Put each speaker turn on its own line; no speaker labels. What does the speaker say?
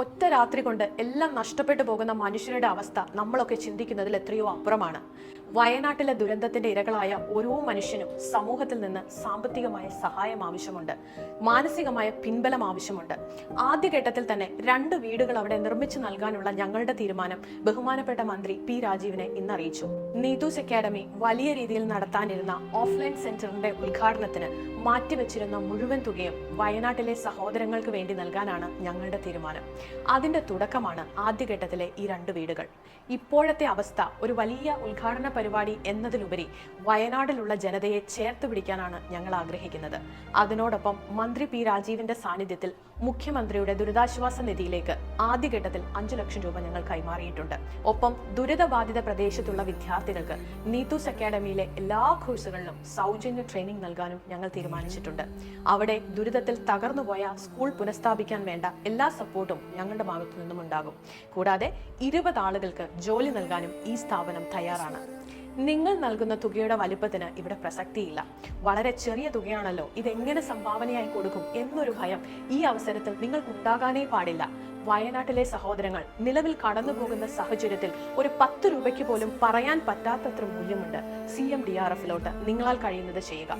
ഒറ്റ രാത്രി കൊണ്ട് എല്ലാം നഷ്ടപ്പെട്ടു പോകുന്ന മനുഷ്യരുടെ അവസ്ഥ നമ്മളൊക്കെ ചിന്തിക്കുന്നതിൽ എത്രയോ അപ്പുറമാണ്. വയനാട്ടിലെ ദുരന്തത്തിന്റെ ഇരകളായ ഓരോ മനുഷ്യനും സമൂഹത്തിൽ നിന്ന് സാമ്പത്തികമായ സഹായം ആവശ്യമുണ്ട്. മാനസികമായ പിൻബലം ആവശ്യമുണ്ട്. ആദ്യഘട്ടത്തിൽ തന്നെ രണ്ട് വീടുകൾ അവിടെ നിർമ്മിച്ചു നൽകാനുള്ള ഞങ്ങളുടെ തീരുമാനം ബഹുമാനപ്പെട്ട മന്ത്രി പി രാജീവിനെ ഇന്ന് അറിയിച്ചു നീതൂസ് അക്കാദമി വലിയ രീതിയിൽ നടത്താനിരുന്ന ഓഫ്ലൈൻ സെന്ററിന്റെ ഉദ്ഘാടനത്തിന് മാറ്റിവെച്ചിരുന്ന മുഴുവൻ തുകയും വയനാട്ടിലെ സഹോദരങ്ങൾക്ക് വേണ്ടി നൽകാനാണ് ഞങ്ങളുടെ തീരുമാനം. അതിന്റെ തുടക്കമാണ് ആദ്യഘട്ടത്തിലെ ഈ രണ്ട് വീടുകൾ. ഇപ്പോഴത്തെ അവസ്ഥ ഒരു വലിയ ഉദ്ഘാടന പരിപാടി എന്നതിലുപരി വയനാടിലുള്ള ജനതയെ ചേർത്ത് പിടിക്കാനാണ് ഞങ്ങൾ ആഗ്രഹിക്കുന്നത്. അതിനോടൊപ്പം മന്ത്രി പി രാജീവിന്റെ സാന്നിധ്യത്തിൽ മുഖ്യമന്ത്രിയുടെ ദുരിതാശ്വാസ നിധിയിലേക്ക് ആദ്യഘട്ടത്തിൽ അഞ്ചു ലക്ഷം രൂപ ഞങ്ങൾ കൈമാറിയിട്ടുണ്ട്. ഒപ്പം ദുരിതബാധിത പ്രദേശത്തുള്ള വിദ്യാർത്ഥികൾക്ക് നീതൂസ് അക്കാഡമിയിലെ എല്ലാ കോഴ്സുകളിലും സൗജന്യ ട്രെയിനിങ് നൽകാനും ഞങ്ങൾ തീരുമാനിച്ചിട്ടുണ്ട്. അവിടെ ദുരിതത്തിൽ തകർന്നുപോയ സ്കൂൾ പുനഃസ്ഥാപിക്കാൻ വേണ്ട എല്ലാ സപ്പോർട്ടും ഞങ്ങളുടെ ഭാഗത്തു നിന്നും ഉണ്ടാകും കൂടാതെ ഇരുപത് ആളുകൾക്ക് ജോലി നൽകാനും ഈ സ്ഥാപനം തയ്യാറാണ്. നിങ്ങൾ നൽകുന്ന തുകയുടെ വലുപ്പത്തിന് ഇവിടെ പ്രസക്തിയില്ല. വളരെ ചെറിയ തുകയാണല്ലോ. ഇതെങ്ങനെ സംഭാവനയായി കൊടുക്കും എന്നൊരു ഭയം ഈ അവസരത്തിൽ നിങ്ങൾക്ക് ഉണ്ടാകാനേ പാടില്ല. വയനാട്ടിലെ സഹോദരങ്ങൾ നിലവിൽ കടന്നുപോകുന്ന സാഹചര്യത്തിൽ ഒരു പത്ത് രൂപയ്ക്ക് പോലും പറയാൻ പറ്റാത്തത്ര മൂല്യമുണ്ട്. സി എം ഡി ആർ എഫിലോട്ട്. നിങ്ങളാൽ കഴിയുന്നത് ചെയ്യുക.